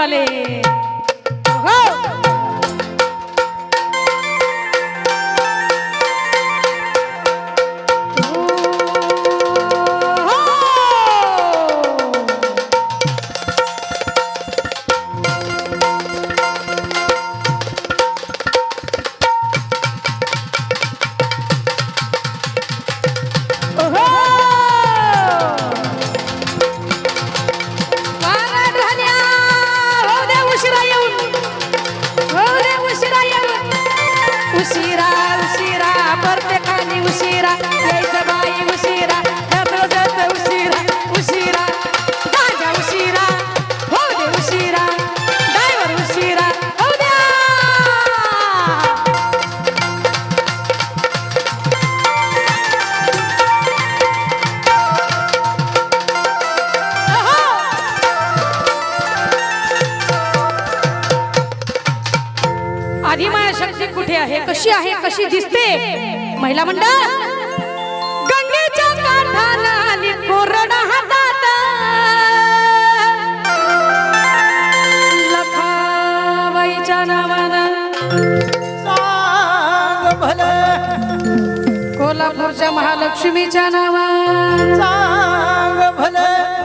বলে कशी आहे कशी दिसते? महिला मंडळ गंगेच्या काठाला कोरडा हातात. लखाबाईच्या नावानं कोल्हापूरच्या महालक्ष्मीच्या नावा सांग भलं.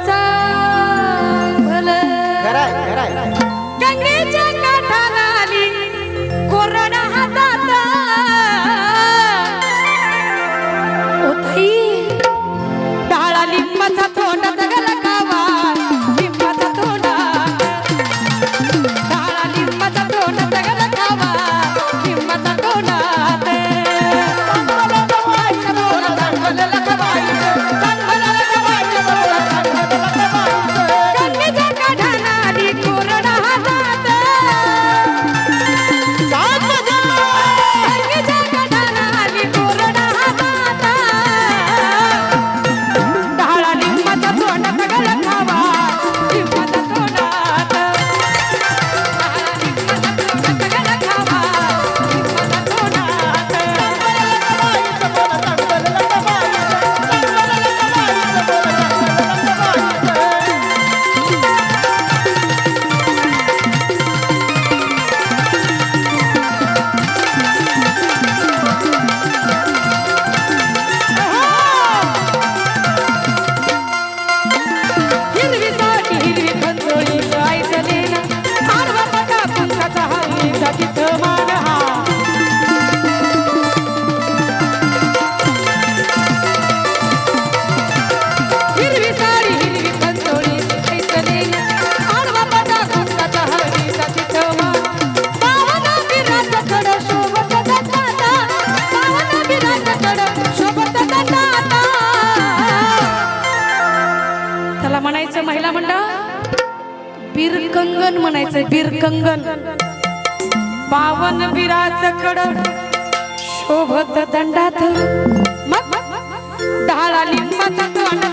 बीर कंगन पावन बिराच कड शोभत दंडात मग ढाळा लिंबाचा तोंड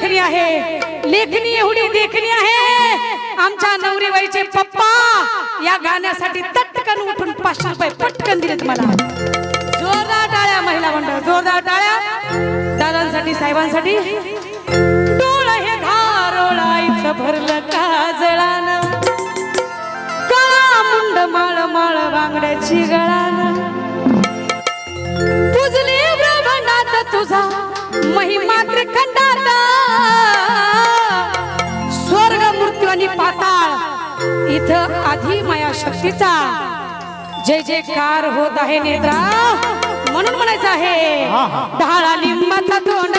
लेखणी आहे. लेखणी एवढी देखणी आहे. आमच्या नवरीबाईचे पप्पा या गाण्यासाठी तटकन उठून पाचशे रुपये पटकन दिलेत मला. जोरदार टाळ्या महिला मंडळ जोरदार टाळ्या. दादांसाठी साहेबांसाठी. डोळ हे धारोळाईचं भरलं काजळान. काळा मुंड माळ माळ वांगड्याची गळान. तुझली ब्रह्मांडात तुझा महिमात्र खंड स्वर्ग मृत्यू आणि पाताळ इथं आधी माया शक्तीचा. जे चार होत आहे नेत्रा. म्हणून म्हणायचं आहे डहाळा लिंबाचा तोंड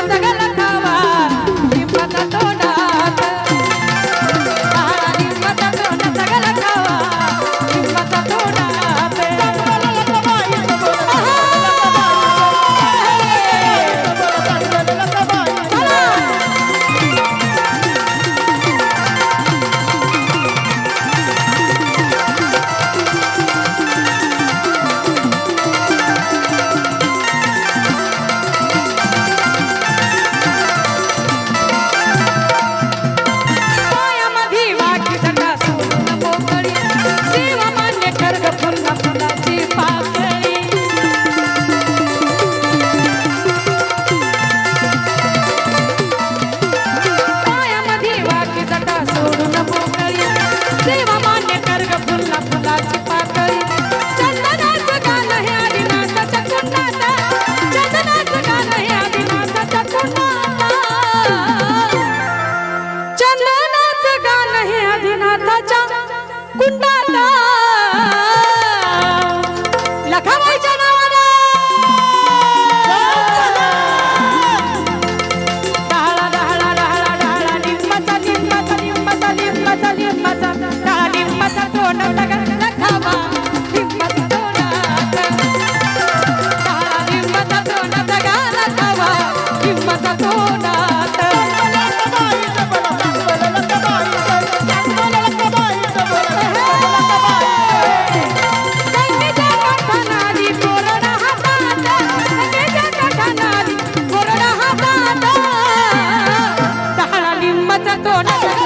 फुलाची पाकळी. चंदनाचं गाणं हे आदिनाथाच्या कुंडात चंदनाचं गाणं हे आदिनाथाच्या कुंडात चंदनाचं गाणं हे आदिनाथाच्या कुंडात Don't